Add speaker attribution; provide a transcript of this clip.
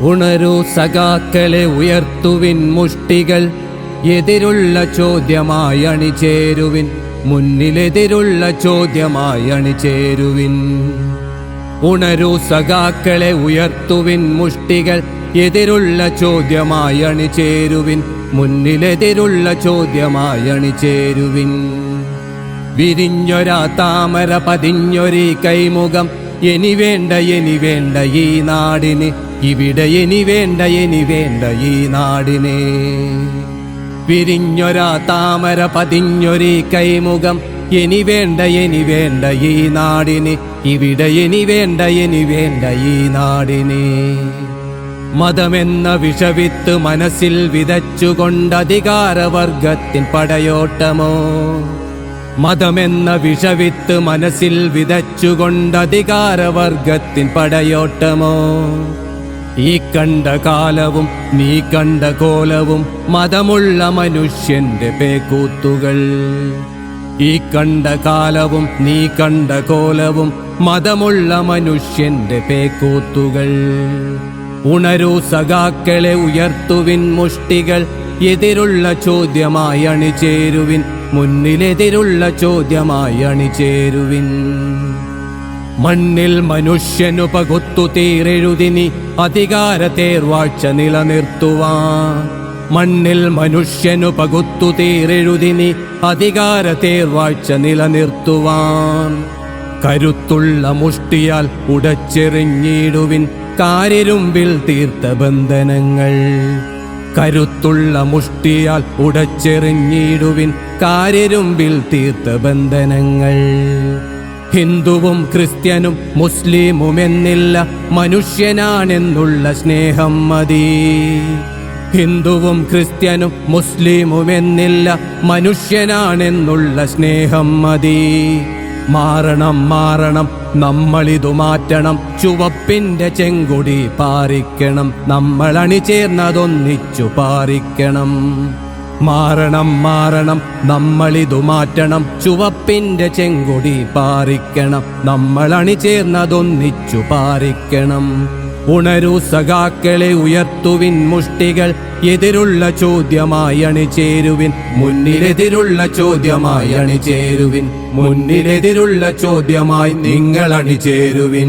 Speaker 1: ഉണരൂ സഖാക്കളെ ഉയർത്തുവിൻ മുഷ്ടികൾ. എതിരുള്ള ചോദ്യമായി അണിചേരുവിൻ. മുന്നിലെതിരുള്ള ചോദ്യമായി അണിചേരുവിൻ. ഉണരൂ സഖാക്കളെ ഉയർത്തുവിൻ മുഷ്ടികൾ. എതിരുള്ള ചോദ്യമായി അണിചേരുവിൻ. മുന്നിലെതിരുള്ള ചോദ്യമായി അണിചേരുവിൻ. വിരിഞ്ഞൊരാ താമര പതിഞ്ഞൊരീ കൈമുഖം. ഇനി വേണ്ട എനി വേണ്ട ഈ നാടിന്. ഇവിടെ എനി വേണ്ട എനി വേണ്ട ഈ നാടിന്. പിരിഞ്ഞൊരാ താമര പതിഞ്ഞൊരീ കൈമുഖം. എനി വേണ്ട എനി വേണ്ട ഈ നാടിന്. ഇവിടെ എനി വേണ്ട എനി വേണ്ട ഈ നാടിന്. മതമെന്ന വിഷവിത്ത് മനസ്സിൽ വിതച്ചുകൊണ്ട് അധികാരവർഗത്തിൻ പടയോട്ടമോ? മതമെന്ന വിഷവിത്ത് മനസ്സിൽ വിതച്ചുകൊണ്ട് അധികാരവർഗത്തിൻ പടയോട്ടമോ? ഈ കണ്ട കാലവും നീ കണ്ട കോലവും മതമുള്ള മനുഷ്യന്റെ പേക്കൂത്തുകൾ. ഈ കണ്ട കാലവും നീ കണ്ട കോലവും മതമുള്ള മനുഷ്യന്റെ പേക്കൂത്തുകൾ. ഉണരൂ സഖാക്കളെ ഉയർത്തുവിൻ മുഷ്ടികൾ എതിരുള്ള ചോദ്യമായി അണിചേരുവിൻ മുന്നിലെതിരുള്ള ചോദ്യമായി അണിചേരുവിൻ. മണ്ണിൽ മനുഷ്യനു പകുത്തു തീരെഴുതിനി അധികാര തേർവാഴ്ച നിലനിർത്തുവാൻ. മണ്ണിൽ മനുഷ്യനു പകുത്തു തീരെഴുതിനി അധികാര തേർവാഴ്ച നിലനിർത്തുവാൻ. കരുത്തുള്ള മുഷ്ടിയാൽ ഉടച്ചെറിഞ്ഞിടുവിൻ. കാരിരുമ്പിൽ തീർത്ത ബന്ധനങ്ങൾ. കരുത്തുള്ള മുഷ്ടിയാൽ ഉടച്ചെറിഞ്ഞിടുവിൻ കാരിരുമ്പിൽ തീർത്ത ബന്ധനങ്ങൾ. ഹിന്ദുവും ക്രിസ്ത്യനും മുസ്ലിമുമെന്നില്ല മനുഷ്യനാണെന്നുള്ള സ്നേഹം മതി. ഹിന്ദുവും ക്രിസ്ത്യനും മുസ്ലിമുമെന്നില്ല മനുഷ്യനാണെന്നുള്ള സ്നേഹം മതി. മാറണം മാറണം നമ്മളിതു മാറ്റണം. ചുവപ്പിന്റെ ചെങ്കുടി പാറിക്കണം നമ്മൾ അണിചേർന്നതൊന്നിച്ചു പാറിക്കണം. മാറണം മാറണം നമ്മളിതു മാറ്റണം. ചുവപ്പിന്റെ ചെങ്കുടി പാറിക്കണം നമ്മൾ അണിചേർന്നതൊന്നിച്ചു പാറിക്കണം. ഉണരൂ സഖാക്കളെ ഉയർത്തുവിൻ മുഷ്ടികൾ. എതിരുള്ള ചോദ്യമായി അണിചേരുവിൻ. മുന്നിലെതിരുള്ള ചോദ്യമായി അണിചേരുവിൻ. മുന്നിലെതിരുള്ള ചോദ്യമായി നിങ്ങൾ അണിചേരുവിൻ.